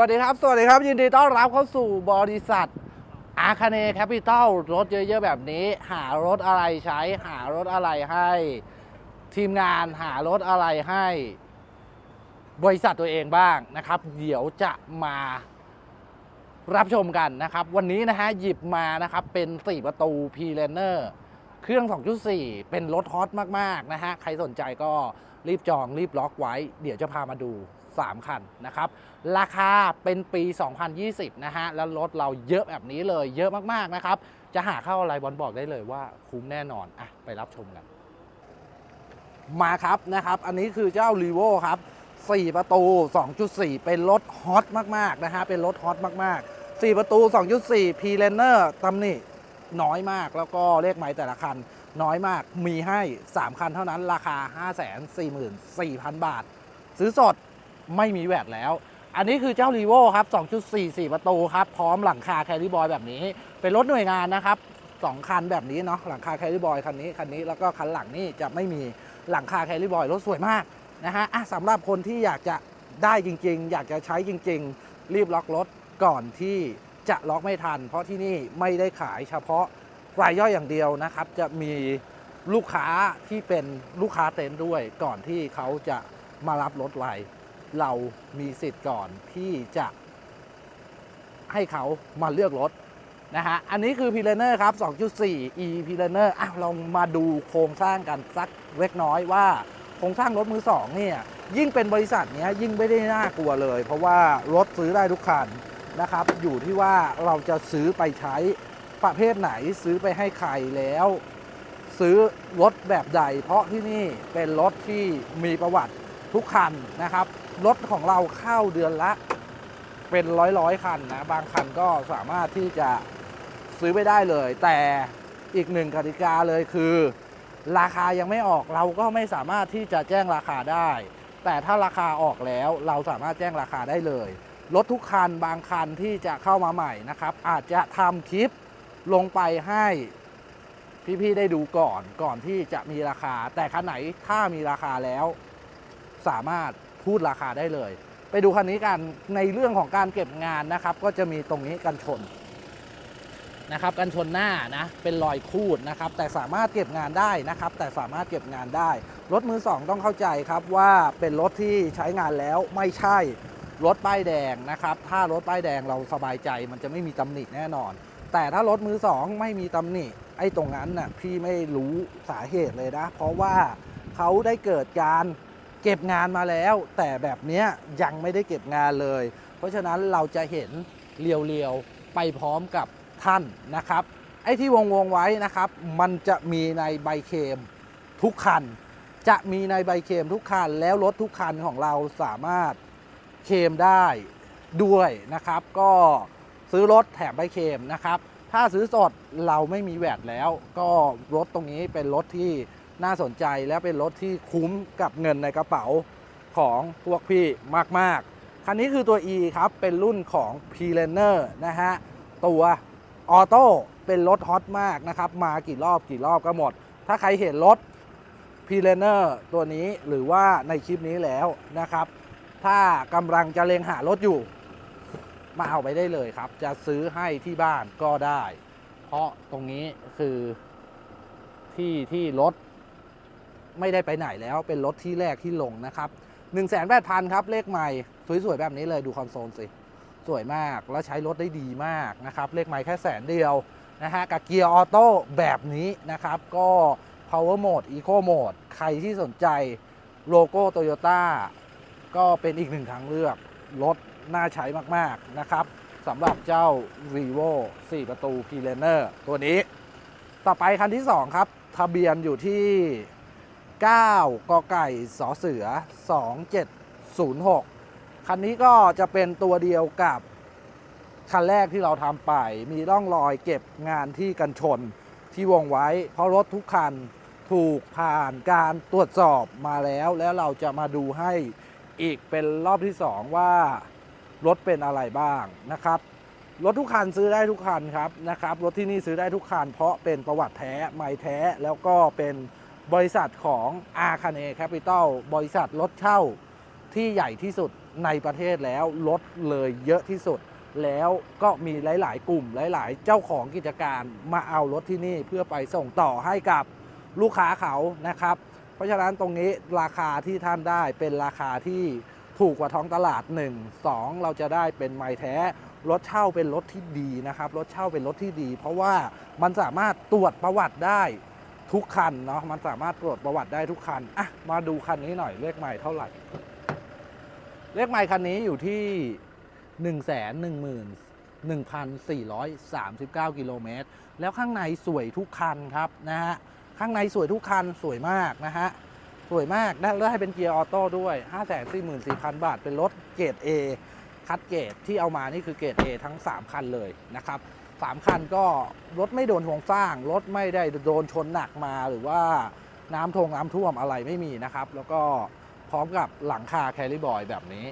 วัสดีครับ สวัสดีครับ ยินดีต้อนรับเข้าสู่บริษัทอาคาเนแคปิตอลรถเยอะๆ แบบนี้ หารถอะไรใช้ หารถอะไรให้ ทีมงานหารถอะไรให้ บริษัทตัวเองบ้างนะครับ เดี๋ยวจะมารับชมกันนะครับ วันนี้นะฮะ หยิบมานะครับ เป็น 4 ประตู p l a n e r เครื่อง 2.4 เป็นรถฮอตมาก ๆ นะฮะ ใครสนใจก็รีบจองรีบล็อกไว้ เดี๋ยวจะพามาดู 3 คันนะครับ ราคาเป็นปี 2020 นะฮะ แล้วรถเราเยอะแบบนี้เลย เยอะมาก ๆ นะครับ จะหาเข้าอะไรบอลบอกได้เลยว่าคุ้มแน่นอน อะ ไปรับชมกัน มาครับนะครับ อันนี้คือเจ้า r ีโวครับ 4 ประตู 2.4 เป็นรถฮอตมาก ๆ นะฮะ เป็นรถฮอตมาก ๆ 4 ประตู 2.4 p l a n e r ตำหนิน้อยมากแล้วก็เลขไม้แต่ละคันน้อยมากมีให้ 3 คันเท่านั้นราคา 544,000 บาท ซื้อสด ไม่มีแวดแล้ว อันนี้คือเจ้า r ีโวครับ 2.4 4 ประตูครับ พร้อมหลังคาแคริบอยแบบนี้ เป็นรถหน่วยงานนะครับ2คันแบบนี้เนาะหลังคาแคริบอยคันนี้คันนี้แล้วก็คันหลังนี่จะไม่มีหลังคาแคริบอยรถสวยมากนะฮะอะสำหรับคนที่อยากจะได้จริง ๆ อยากจะใช้จริง ๆ รีบล็อกรถก่อนที่จะล็อกไม่ทัน เพราะที่นี่ไม่ได้ขายเฉพาะรายย่อยอย่างเดียวนะครับ จะมีลูกค้าที่เป็นลูกค้าเต็นท์ด้วยก่อนที่เขาจะมารับรถไว เรามีสิทธิ์ก่อนที่จะให้เขามาเลือกรถนะฮะ อันนี้คือ p ีเลเนอร์ครับ 2.4 e p ีเลเนอร์อะเรามาดูโครงสร้างกันสักเล็กน้อยว่า โครงสร้างรถมือสองเนี่ย ยิ่งเป็นบริษัทเนี้ยยิ่งไม่ได้น่ากลัวเลย เพราะว่ารถซื้อได้ทุกคันนะครับ อยู่ที่ว่าเราจะซื้อไปใช้ประเภทไหนซื้อไปให้ใครแล้ว ซื้อรถแบบใด เพราะที่นี่เป็นรถที่มีประวัติ ทุกคันนะครับ รถของเราเข้าเดือนละเป็นร้อยร้อยคันนะ บางคันก็สามารถที่จะซื้อไม่ได้เลย แต่อีกหนึ่งกติกาเลยคือ ราคายังไม่ออกเราก็ไม่สามารถที่จะแจ้งราคาได้ แต่ถ้าราคาออกแล้วเราสามารถแจ้งราคาได้เลย รถทุกคันบางคันที่จะเข้ามาใหม่นะครับ อาจจะทำคลิปลงไปให้พี่ๆได้ดูก่อนก่อนที่จะมีราคา แต่คันไหนถ้ามีราคาแล้ว สามารถพูดราคาได้เลย ไปดูคันนี้กันในเรื่องของการเก็บงานนะครับ ก็จะมีตรงนี้กันชนนะครับกันชนหน้านะเป็นรอยคูดนะครับแต่สามารถเก็บงานได้นะครับ แต่สามารถเก็บงานได้ รถมือสองต้องเข้าใจครับว่าเป็นรถที่ใช้งานแล้วไม่ใช่รถป้ายแดงนะครับ ถ้ารถป้ายแดงเราสบายใจมันจะไม่มีตำหนิแน่นอน แต่ถ้ารถมือสองไม่มีตำหนิไอ้ตรงนั้นน่ะพี่ไม่รู้สาเหตุเลยนะ เพราะว่าเขาได้เกิดการ เก็บงานมาแล้ว แต่แบบนี้ยังไม่ได้เก็บงานเลย เพราะฉะนั้นเราจะเห็นเรียวๆ ไปพร้อมกับท่านนะครับ ไอ้ที่วงวงๆไว้นะครับ มันจะมีในใบเคมทุกคัน จะมีในใบเคมทุกคัน แล้วรถทุกคันของเราสามารถเคมได้ด้วยนะครับ ก็ซื้อรถแถมใบเคมนะครับ ถ้าซื้อสดเราไม่มีแวดแล้ว ก็รถตรงนี้เป็นรถที่ น่าสนใจและเป็นรถที่คุ้มกับเงินในกระเป๋าของพวกพี่มาก ๆ คันนี้คือตัว E ครับ เป็นรุ่นของ p l a n e r นะฮะ ตัวออโต้เป็นรถฮอตมากนะครับ มากี่รอบกี่รอบก็หมด ถ้าใครเห็นรถ p l a n e r ตัวนี้หรือว่าในคลิปนี้แล้วนะครับ ถ้ากำลังจะเลงหารถอยู่ มาเอาไปได้เลยครับ จะซื้อให้ที่บ้านก็ได้ เพราะตรงนี้คือที่ที่รถ ไม่ได้ไปไหนแล้วเป็นรถที่แรกที่ลงนะครับ1นึ่งแสนแปดพันครับเลขใหม่ สวยๆ แบบนี้เลยดูคอนโซลสิ สวยมากแล้วใช้รถได้ดีมากนะครับ เลขใหม่แค่แสนเดียวนะฮะกับเกียร์ออโต้แบบนี้นะครับ ก็ power mode eco mode ใครที่สนใจโลโก้โตโยต้าก็เป็นอีกหนึ่งทางเลือก รถน่าใช้มากๆนะครับสำหรับเจ้า Vivo 4 ประตู p l a n e r ตัวนี้ ต่อไปคันที่ 2 ครับ ทะเบียนอยู่ที่ 9 กไก่สอเสือ 2706 คันนี้ก็จะเป็นตัวเดียวกับ คันแรกที่เราทำไป มีร่องรอยเก็บงานที่กันชนที่วงไว้ เพราะรถทุกคันถูกผ่านการตรวจสอบมาแล้ว แล้วเราจะมาดูให้อีกเป็นรอบที่ 2 ว่ารถเป็นอะไรบ้างนะครับ รถทุกคันซื้อได้ทุกคันครับนะครับ รถที่นี่ซื้อได้ทุกคัน เพราะเป็นประวัติแท้ไม่แท้แล้วก็เป็น บริษัทของอาคาเนแคปิตอลบริษัทรถเช่าที่ใหญ่ที่สุดในประเทศแล้วลดเลยเยอะที่สุด แล้วก็มีหลาย ๆ กลุ่มหลาย ๆ เจ้าของกิจการมาเอารถที่นี่เพื่อไปส่งต่อให้กับลูกค้าเขานะครับ เพราะฉะนั้นตรงนี้ราคาที่ท่านได้เป็นราคาที่ถูกกว่าท้องตลาด 1 2 เราจะได้เป็นไม้แท้รถเช่าเป็นรถที่ดีนะครับ รถเช่าเป็นรถที่ดี เพราะว่ามันสามารถตรวจประวัติได้ ทุกคันเนาะมันสามารถตรวจประวัติได้ทุกคันอะมาดูคันนี้หน่อยเลขใหม่เท่าไหร่ เลขใหม่คันนี้อยู่ที่1 1 1 1,439 กิโลเมตร แล้วข้างในสวยทุกคันครับนะฮะ ข้างในสวยทุกคันสวยมากนะฮะ สวยมากได้และให้เป็นเกียร์ออโต้ด้วย 544,000 บาท เป็นรถเกรด A คัดเกรดที่เอามานี่คือเกรด A ทั้ง 3 คันเลยนะครับ 3 คันก็รถไม่โดนโครงสร้าง รถไม่ได้โดนชนหนักมาหรือว่าน้ำทงน้ำท่วมอะไรไม่มีนะครับ แล้วก็พร้อมกับหลังคาแคลิบอยแบบนี้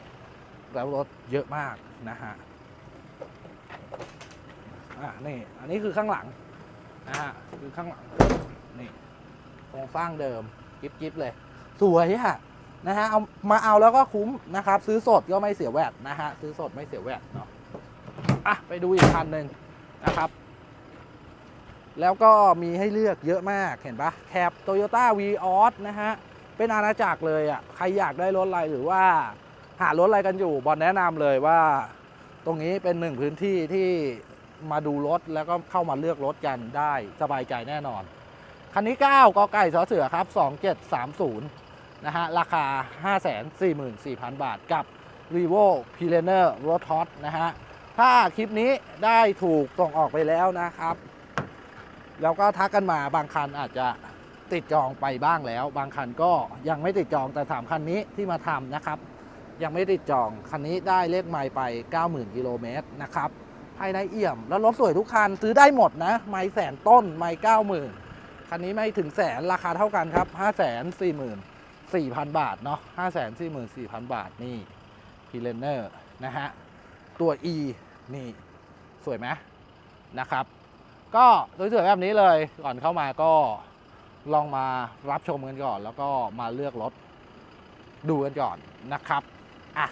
แล้วรถเยอะมากนะฮะอะนี่อันนี้คือข้างหลังนะฮะคือข้างหลังนี่โครงสร้างเดิมกิฟกิฟเลย สวยอะนะฮะเอามาเอาแล้วก็คุ้มนะครับ ซื้อสดก็ไม่เสียแวดนะฮะซื้อสดไม่เสียแวดเนาะอะไปดูอีกคันหนึ่ง นะครับ แล้วก็มีให้เลือกเยอะมากเห็นปะแคปโตโยต้าวีออสนะฮะ เป็นอาณาจักรเลยอะ่ะใครอยากได้รถอะไรหรือว่าหารถอะไรกันอยู่ บอลแนะนำเลยว่า ตรงนี้เป็นหนึ่งพื้นที่ที่มาดูรถแล้วก็เข้ามาเลือกรถกันได้สบายใจแน่นอน คันนี้ 9กไก่สอเสือครับ 2730 นะฮะ ราคา 544,000 บาทกับ r e v o p i l e n e r r o d Hot นะฮะ ถ้าคลิปนี้ได้ถูกส่งออกไปแล้วนะครับ แล้วก็ทักกันมาบางคันอาจจะติดจองไปบ้างแล้ว บางคันก็ยังไม่ติดจองแต่ถามคันนี้ที่มาทำนะครับ ยังไม่ติดจองคันนี้ได้เลขไมล์ไป 90,000กิโลเมตรนะครับภายในเอี่ยม แล้วรถสวยทุกคันซื้อได้หมดนะ ไมล์แสนต้น ไมล์90,000คันนี้ไม่ถึงแสนราคาเท่ากันครับ544,000บาทเนาะ544,000บาทนี่พีเลนเนอร์นะฮะ ตัว E นี่สวยไหมนะครับ ก็สวยๆแบบนี้เลยก่อนเข้ามาก็ลองมารับชมกันก่อน แล้วก็มาเลือกรถดูกันก่อนนะครับอะ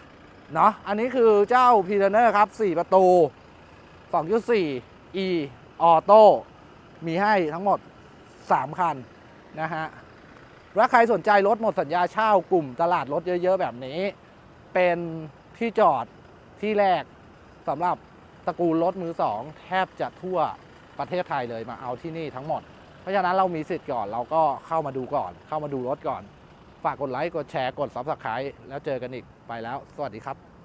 เนาะอันนี้คือเจ้า p ี l เนอร์ครับ 4 ประตู 2.4 e ออโต้มีให้ทั้งหมด 3 คันนะฮะถ้าใครสนใจรถหมดสัญญาเช่ากลุ่มตลาดรถเยอะ ๆ แบบนี้ เป็นที่จอดที่แรก สำหรับตระกูลรถมือสองแทบจะทั่วประเทศไทยเลยมาเอาที่นี่ทั้งหมด เพราะฉะนั้นเรามีสิทธิ์ก่อนเราก็เข้ามาดูก่อน เข้ามาดูรถก่อน ฝากกดไลค์กดแชร์กด Subscribe แล้วเจอกันอีกไปแล้ว สวัสดีครับ